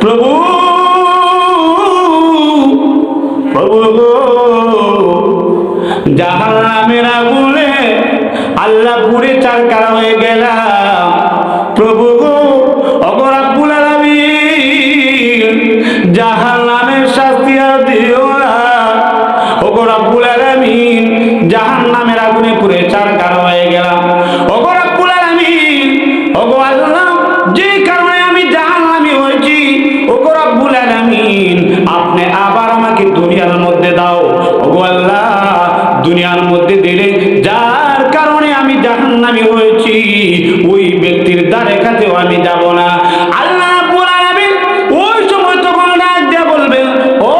প্রভু প্রভু গো মেরা বলে আল্লাহ পুরে চার কারা হয়ে গেলাম। জাহান্নামী হয়েছি, ওই ব্যক্তির দ্বারে কাছেও আমি যাব না। আল্লাহ ওই সময় তখন ডাক দিয়ে বলবেন, ও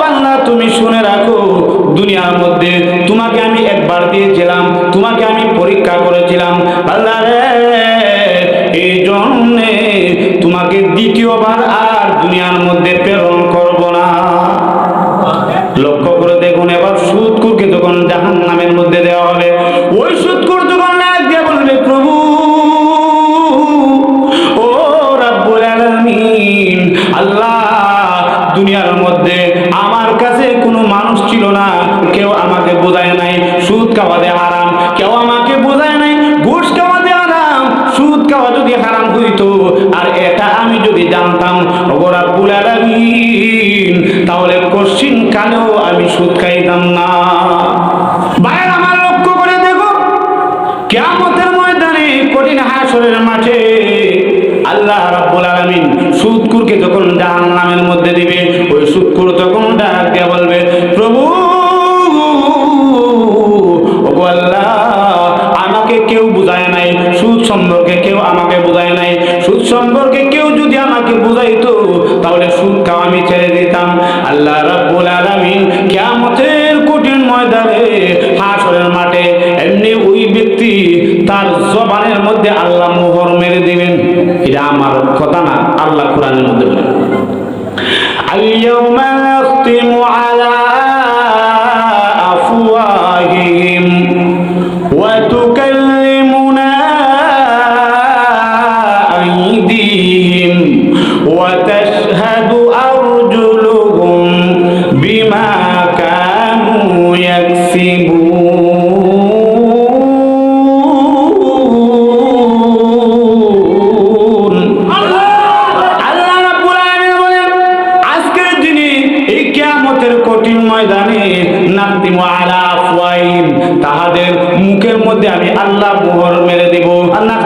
বান্দা, তুমি শুনে রাখো, দুনিয়ার মধ্যে তোমাকে আমি একবার দিয়েছিলাম, তোমাকে আমি পরীক্ষা করেছিলাম। আল্লাহ মধ্যে আমার কাছে কোনো মানুষ ছিল না। কেউ আমাকে বোঝায় নাই, সুদ খাওয়াতে হারাম। কেউ আমাকে বোঝায় নাই, ঘুষ খাওয়াতে হারাম। সুদ খাওয়া যদি হারাম হইতো, আর এটা আমি যদি জানতাম ওগোরা বুলালামিন তাহলে কশ্চিন কালেও আমি সুদ খাইতাম না। বাইরে আমার লক্ষ্য করে দেখো, কেয়ামতের ময়দানে কঠিন হাসরের মাঠে ডাক দিয়ে বলবে, প্রভু আমাকে কেউ বুঝায় নাই, সুদ সম্পর্কে কেউ আমাকে বুঝায় নাই, সুদ সম্পর্কে কেউ যদি আমাকে বুঝাইতো, তাহলে সুদ খাওয়া আমি ছেড়ে দিতাম। আল্লাহ রাব্বুল আলামিন কিয়ামতের কঠিন ময়দানে হাসরের মাঠে এমনি ওই ব্যক্তি তার জবানের মধ্যে আল্লাহ মোহর মেরে দিবেন। এটা আমার কথা না, আল্লাহ কোরআনের মধ্যে বলেন اليوم نختم على তাহাদের মুখের মধ্যে আমি আল্লাহ মোহর মেরে দেব। আল্লাহ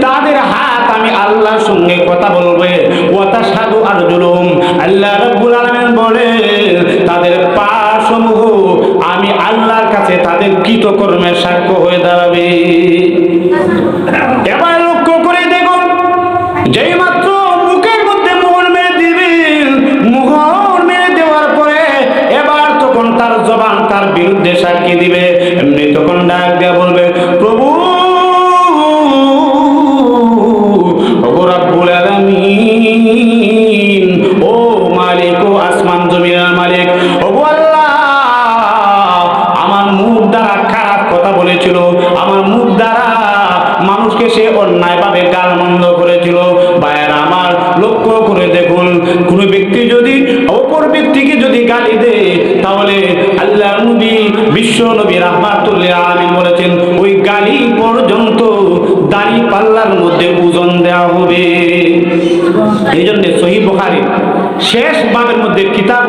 তাদের হাত আমি আল্লাহর সঙ্গে কথা বলবে। আল্লাহ বলেন, তাদের পা সমূহ আমি আল্লাহর কাছে তাদের সাক্ষ্য হয়ে দাঁড়াবে। তার বিরুদ্ধে সাক্ষী দিবে। এমনি তখন ডাক দেয়া বলবে, প্রভু আমার মুখ করেছিল। আমার লক্ষ্য করে দেখুন, কোন ব্যক্তি যদি, অপর ব্যক্তিকে যদি গালি দেয়, তাহলে বিশ্ব নবী রাহমাতুল্লাহ আলী বলেছেন, ওই গালি পর্যন্ত দাড়ি পাল্লার মধ্যে ওজন দেওয়া হবে। এই জন্য সহি বোখারি শেষ বাবের মধ্যে কিতাব